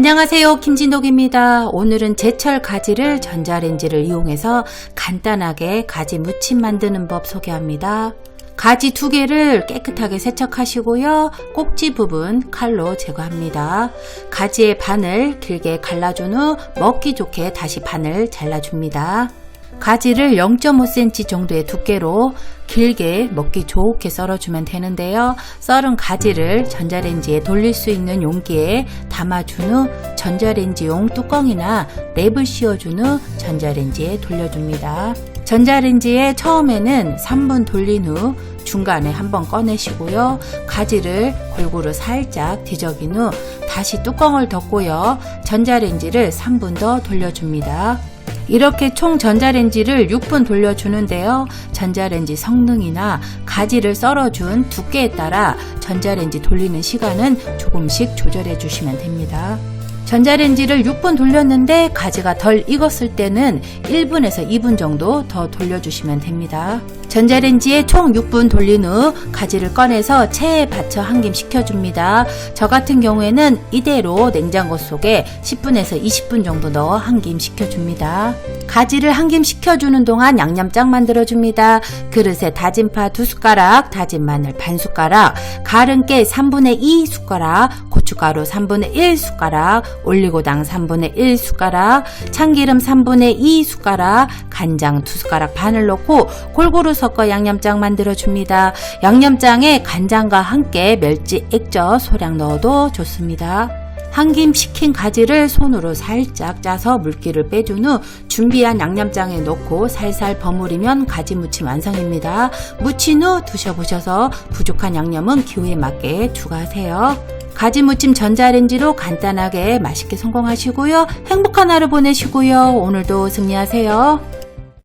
안녕하세요. 김진옥입니다. 오늘은 제철 가지를 전자레인지를 이용해서 간단하게 가지 무침 만드는 법 소개합니다. 가지 두 개를 깨끗하게 세척하시고요. 꼭지 부분 칼로 제거합니다. 가지의 반을 길게 갈라준 후 먹기 좋게 다시 반을 잘라줍니다. 가지를 0.5cm 정도의 두께로 길게 먹기 좋게 썰어주면 되는데요. 썰은 가지를 전자레인지에 돌릴 수 있는 용기에 담아준 후 전자레인지용 뚜껑이나 랩을 씌워준 후 전자레인지에 돌려줍니다. 전자레인지에 처음에는 3분 돌린 후 중간에 한번 꺼내시고요. 가지를 골고루 살짝 뒤적인 후 다시 뚜껑을 덮고요. 전자레인지를 3분 더 돌려줍니다. 이렇게 총 전자레인지를 6분 돌려주는데요. 전자레인지 성능이나 가지를 썰어준 두께에 따라 전자레인지 돌리는 시간은 조금씩 조절해 주시면 됩니다. 전자레인지를 6분 돌렸는데 가지가 덜 익었을 때는 1분에서 2분 정도 더 돌려주시면 됩니다. 전자레인지에 총 6분 돌린 후 가지를 꺼내서 체에 받쳐 한 김 식혀줍니다. 저 같은 경우에는 이대로 냉장고 속에 10분에서 20분 정도 넣어 한 김 식혀줍니다. 가지를 한 김 식혀주는 동안 양념장 만들어줍니다. 그릇에 다진 파 2숟가락, 다진 마늘 반 숟가락, 가른 깨 3분의 2 숟가락, 고춧가루 3분의 1 숟가락, 올리고당 3분의 1 숟가락, 참기름 3분의 2 숟가락, 간장 2숟가락 반을 넣고 골고루 섞어 양념장 만들어줍니다. 양념장에 간장과 함께 멸치 액젓 소량 넣어도 좋습니다. 한김 식힌 가지를 손으로 살짝 짜서 물기를 빼준 후 준비한 양념장에 넣고 살살 버무리면 가지 무침 완성입니다. 무친 후 드셔보셔서 부족한 양념은 기호에 맞게 추가하세요. 가지 무침 전자레인지로 간단하게 맛있게 성공하시고요. 행복한 하루 보내시고요. 오늘도 승리하세요.